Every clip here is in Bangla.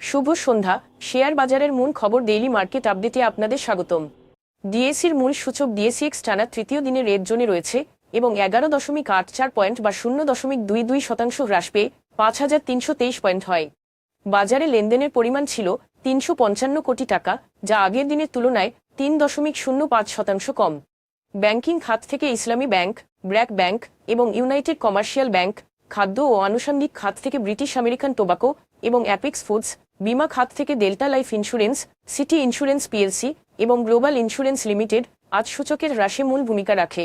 শুভ সন্ধ্যা। শেয়ার বাজারের মূল খবর ডেইলি মার্কেট আপডেটে আপনাদের স্বাগতম। ডিএসির মূল সূচক ডিএসিএক্স টানা তৃতীয় দিনে রেড জোনে রয়েছে এবং এগারো দশমিক আট চার পয়েন্ট বা শূন্য দশমিক দুই দুই শতাংশ হ্রাস পেয়ে পাঁচ হাজার তিনশো তেইশ পয়েন্ট হয়। বাজারে লেনদেনের পরিমাণ ছিল তিনশো পঞ্চান্ন কোটি টাকা, যা আগের দিনের তুলনায় তিন দশমিক শূন্য পাঁচ শতাংশ কম। ব্যাংকিং খাত থেকে ইসলামী ব্যাংক, ব্র্যাক ব্যাংক এবং ইউনাইটেড কমার্শিয়াল ব্যাংক খাদ্য ও আনুষঙ্গিক খাত থেকে ব্রিটিশ আমেরিকান টোবাকো এবং অ্যাপিক্স ফুডস, বিমা খাত থেকে Delta life insurance, city insurance PLC এবং গ্লোবাল ইন্স্যুরেন্স লিমিটেড আজ সূচকের হ্রাসে মূল ভূমিকা রাখে।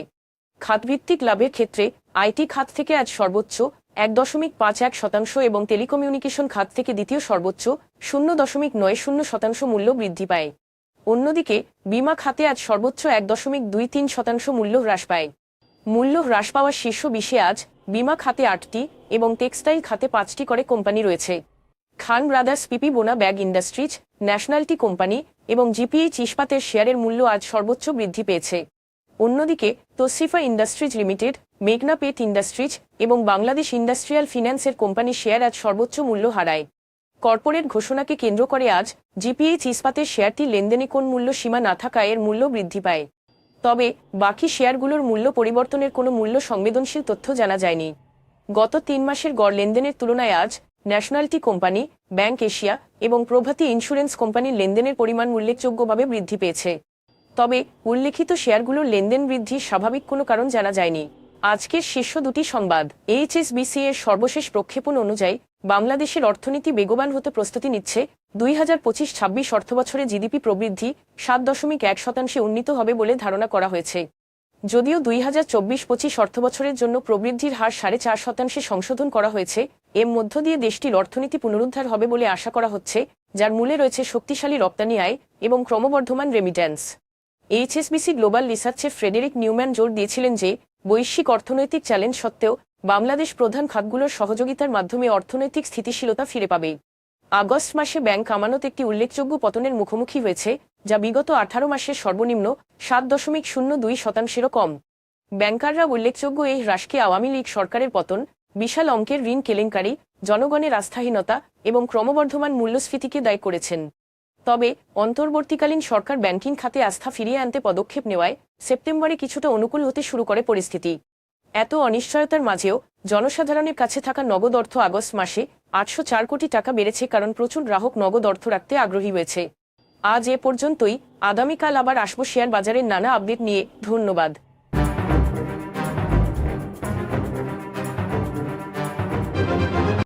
খাতভিত্তিক লাভের ক্ষেত্রে আইটি খাত থেকে আজ সর্বোচ্চ এক দশমিক পাঁচ এক শতাংশ এবং টেলিকমিউনিকেশন খাত থেকে দ্বিতীয় সর্বোচ্চ শূন্য দশমিক নয় শূন্য শতাংশ মূল্য বৃদ্ধি পায়। অন্যদিকে, বিমা খাতে আজ সর্বোচ্চ এক দশমিক দুই তিন শতাংশ মূল্য হ্রাস পায়। মূল্য হ্রাস পাওয়ার শীর্ষ বিশে আজ বিমা খাতে আটটি এবং টেক্সটাইল খাতে পাঁচটি করে কোম্পানি রয়েছে। Khan brothers PP woven bag industries, national tea company এবং জিপিএইচ ইস্পাতের শেয়ারের মূল্য আজ সর্বোচ্চ বৃদ্ধি পেয়েছে। অন্যদিকে তসরিফা ইন্ডাস্ট্রিজ লিমিটেড, মেঘনা পেট ইন্ডাস্ট্রিজ এবং বাংলাদেশ ইন্ডাস্ট্রিয়াল ফিন্যান্সের কোম্পানি শেয়ার আজ সর্বোচ্চ মূল্য হারায়। কর্পোরেট ঘোষণাকে কেন্দ্র করে আজ জিপিএইচ ইস্পাতের শেয়ারটি লেনদেনে কোন মূল্য সীমা না থাকায় এর মূল্য বৃদ্ধি পায়। তবে বাকি শেয়ারগুলোর মূল্য পরিবর্তনের কোনো মূল্য সংবেদনশীল তথ্য জানা যায়নি। গত তিন মাসের গড় লেনদেনের তুলনায় আজ ন্যাশনালটি কোম্পানি, ব্যাংক এশিয়া এবং প্রভাতি ইন্স্যুরেন্স কোম্পানির লেনদেনের পরিমাণ উল্লেখযোগ্যভাবে বৃদ্ধি পেয়েছে। তবে উল্লেখিত শেয়ারগুলোর লেনদেন বৃদ্ধির স্বাভাবিক কোনো কারণ জানা যায়নি। আজকের শীর্ষ দুটি সংবাদ, এইচএসবিসি এর সর্বশেষ প্রক্ষেপণ অনুযায়ী বাংলাদেশের অর্থনীতি বেগবান হতে প্রস্তুতি নিচ্ছে। দুই হাজার পঁচিশ ছাব্বিশ অর্থবছরে জিডিপি প্রবৃদ্ধি সাত দশমিক এক শতাংশে উন্নীত হবে বলে ধারণা করা হয়েছে। যদিও দুই হাজার চব্বিশ পঁচিশ অর্থবছরের জন্য প্রবৃদ্ধির হার সাড়ে চার শতাংশে সংশোধন করা হয়েছে, এর মধ্য দিয়ে দেশটির অর্থনীতি পুনরুদ্ধার হবে বলে আশা করা হচ্ছে, যার মূলে রয়েছে শক্তিশালী রপ্তানি আয় এবং ক্রমবর্ধমান রেমিট্যান্স এইচএসবিসি গ্লোবাল রিসার্চের ফ্রেডেরিক নিউম্যান জোর দিয়েছিলেন যে বৈশ্বিক অর্থনৈতিক চ্যালেঞ্জ সত্ত্বেও বাংলাদেশ প্রধান খাতগুলোর সহযোগিতার মাধ্যমে অর্থনৈতিক স্থিতিশীলতা ফিরে পাবে আগস্ট মাসে ব্যাংক আমানত একটি উল্লেখযোগ্য পতনের মুখোমুখি হয়েছে, যা বিগত আঠারো মাসের সর্বনিম্ন সাত দশমিক শূন্য দুই শতাংশেরও কম। ব্যাংকাররা উল্লেখযোগ্য এই হ্রাসকে আওয়ামী লীগ সরকারের পতন, বিশাল অঙ্কের ঋণ কেলেঙ্কারি, জনগণের আস্থাহীনতা এবং ক্রমবর্ধমান মূল্যস্ফীতিকে দায়ী করেছেন। তবে অন্তর্বর্তীকালীন সরকার ব্যাংকিং খাতে আস্থা ফিরিয়ে আনতে পদক্ষেপ নেওয়ায় সেপ্টেম্বরে কিছুটা অনুকূল হতে শুরু করে পরিস্থিতি। এত অনিশ্চয়তার মাঝেও জনসাধারণের কাছে থাকা নগদ অর্থ আগস্ট মাসে আটশো চার কোটি টাকা বেড়েছে কারণ প্রচুর গ্রাহক নগদ অর্থ রাখতে আগ্রহী হয়েছে। আজ এ পর্যন্তই। আগামীকাল আবার আসব শেয়ার বাজারের নানা আপডেট নিয়ে। ধন্যবাদ।